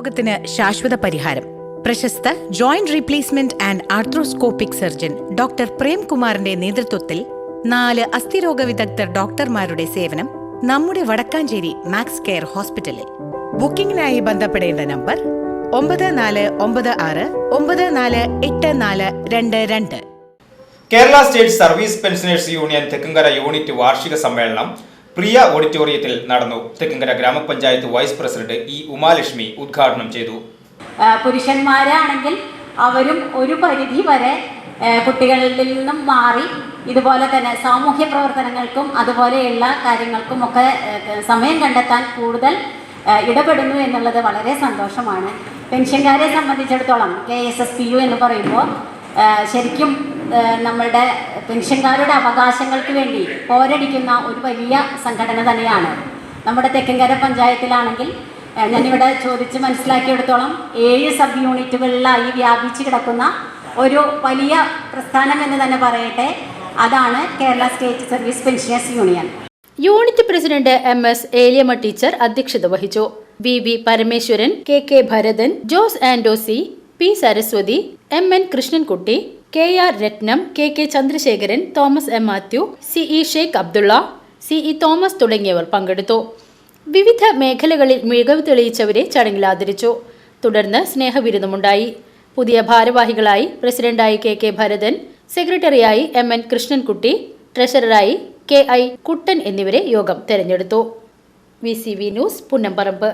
രോഗത്തിന് ശാശ്വത പരിഹാരം. പ്രശസ്ത joint replacement and arthroscopic surgeon doctor പ്രേംകുമാറിന്റെ നേതൃത്വത്തിൽ നാല് അസ്ഥിരോഗ വിദഗ്ധർ ഡോക്ടർമാരുടെ സേവനം നമ്മുടെ വടക്കാഞ്ചേരി മാക്സ് കെയർ ഹോസ്പിറ്റലിൽ. ബുക്കിംഗിനായി ബന്ധപ്പെടേണ്ട നമ്പർ ഒമ്പത് നാല് ഒമ്പത് ആറ് ഒമ്പത് നാല് എട്ട് നാല് രണ്ട് രണ്ട്. Kerala state service pensioners union Thekkumkara unit വാർഷിക സമ്മേളനം പ്രിയ ഓഡിറ്റോറിയത്തിൽ നടന്നു. തെക്കങ്കര ഗ്രാമപഞ്ചായത്ത് വൈസ് പ്രസിഡന്റ് ഇ ഉമാലക്ഷ്മി ഉദ്ഘാടനം ചെയ്തു. പുരുഷന്മാരാണെങ്കിൽ അവരും ഒരു പരിധി വരെ കുട്ടികളിൽ നിന്നും മാറി ഇതുപോലെ തന്നെ സാമൂഹ്യ പ്രവർത്തനങ്ങൾക്കും അതുപോലെയുള്ള കാര്യങ്ങൾക്കും ഒക്കെ സമയം കണ്ടെത്താൻ കൂടുതൽ ഇടപെടുന്നു എന്നുള്ളത് വളരെ സന്തോഷമാണ്. പെൻഷൻകാരെ സംബന്ധിച്ചിടത്തോളം K S S P U എന്ന് പറയുമ്പോൾ ശരിക്കും നമ്മളുടെ പെൻഷൻകാരുടെ അവകാശങ്ങൾക്ക് വേണ്ടി പോരടിക്കുന്ന ഒരു വലിയ സംഘടന തന്നെയാണ്. നമ്മുടെ തെക്കൻകര പഞ്ചായത്തിലാണെങ്കിൽ ഞാനിവിടെ ചോദിച്ച് മനസ്സിലാക്കിയെടുത്തോളം ഏഴ് സബ് യൂണിറ്റുകളിലായി വ്യാപിച്ചു കിടക്കുന്ന ഒരു വലിയ പ്രസ്ഥാനം എന്ന് തന്നെ പറയട്ടെ. അതാണ് Kerala state service pensioners union. Unit president M S Eliyamma teacher അധ്യക്ഷത വഹിച്ചു. V V Parameswaran K K Bharathan Jose ആൻഡോസി P Saraswathi M N Krishnankutty K R Rathnam K K Chandrasekharan Thomas M Mathew C E Sheikh Abdullah C E Thomas തുടങ്ങിയവർ പങ്കെടുത്തു. വിവിധ മേഖലകളിൽ മികവ് തെളിയിച്ചവരെ ചടങ്ങിൽ ആദരിച്ചു. തുടർന്ന് സ്നേഹവിരുദ്ധമുണ്ടായി പുതിയ ഭാരവാഹികളായി പ്രസിഡന്റായി കെ കെ ഭരതൻ സെക്രട്ടറിയായി എം എൻ കൃഷ്ണൻകുട്ടി ട്രഷററായി കെ ഐ കുട്ടൻ എന്നിവരെ യോഗം തെരഞ്ഞെടുത്തു. V C V news Punnamparambu.